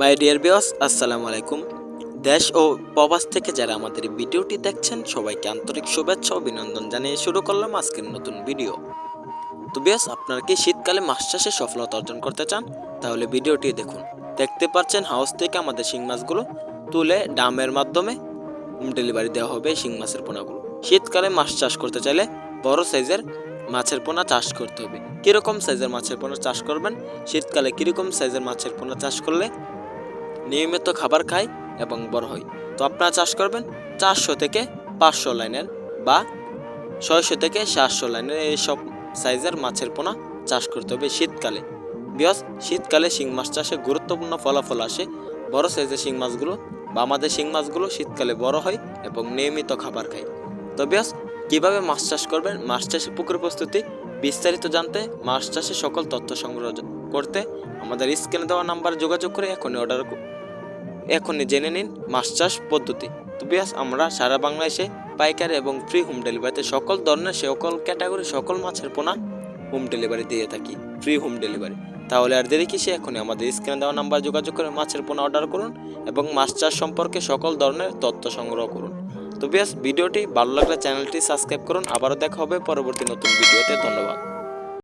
My dear বিয়স আসসালামু আলাইকুম। দেশ ও প্রবাস থেকে যারা আমাদের ভিডিওটি দেখছেন, সবাইকে আন্তরিক শুভেচ্ছা অভিনন্দন জানিয়ে শুরু করলাম আজকের নতুন ভিডিও। তো বিয়স আপনারা কি শীতকালে মাছ চাষে সফলতা অর্জন করতে চান? তাহলে ভিডিওটি দেখুন। দেখতে পাচ্ছেন হাউস থেকে আমাদের শিং মাছগুলো তুলে ডামের মাধ্যমে ডেলিভারি দেওয়া হবে শিং মাছের পোনাগুলো। শীতকালে মাছ চাষ করতে চাইলে বড় সাইজের মাছের পোনা চাষ করতে হবে। কীরকম সাইজের মাছের পোনা চাষ করবেন? শীতকালে কীরকম সাইজের মাছের পোনা চাষ করলে নিয়মিত খাবার খায় এবং বড় হয়। তো আপনারা চাষ করবেন চারশো থেকে পাঁচশো লাইনের বা ছয়শো থেকে সাতশো লাইনের এইসব সাইজের মাছের পোনা চাষ করতে হবে শীতকালে। বিকজ শীতকালে শিং মাছ চাষে গুরুত্বপূর্ণ ফলাফল আসে। বড় সাইজের শিং মাছগুলো বা আমাদের শিং মাছগুলো শীতকালে বড় হয় এবং নিয়মিত খাবার খায়। তো বিকজ কীভাবে মাছ চাষ করবেন? মাছ চাষে পুকুর প্রস্তুতি বিস্তারিত জানতে মাছ চাষে সকল তথ্য সংগ্রহ করতে আমাদের স্ক্রিনে দেওয়া নাম্বার যোগাযোগ করে এখনই অর্ডার এখনই জেনে নিন মাছ চাষ পদ্ধতি। তো বিয়াস, আমরা সারা বাংলাদেশে পাইকারি এবং ফ্রি হোম ডেলিভারিতে সকল ধরনের, সকল ক্যাটাগরি সকল মাছের পোনা হোম ডেলিভারি দিয়ে থাকি ফ্রি হোম ডেলিভারি তাহলে আর দেরি কিসে? এখনই আমাদের স্ক্রিনে দেওয়া নাম্বার যোগাযোগ করে মাছের পোনা অর্ডার করুন এবং মাছ চাষ সম্পর্কে সকল ধরনের তথ্য সংগ্রহ করুন। তো বিয়াস, ভিডিওটি ভালো লাগলে চ্যানেলটি সাবস্ক্রাইব করুন। আবারও দেখা হবে পরবর্তী নতুন ভিডিওতে। ধন্যবাদ।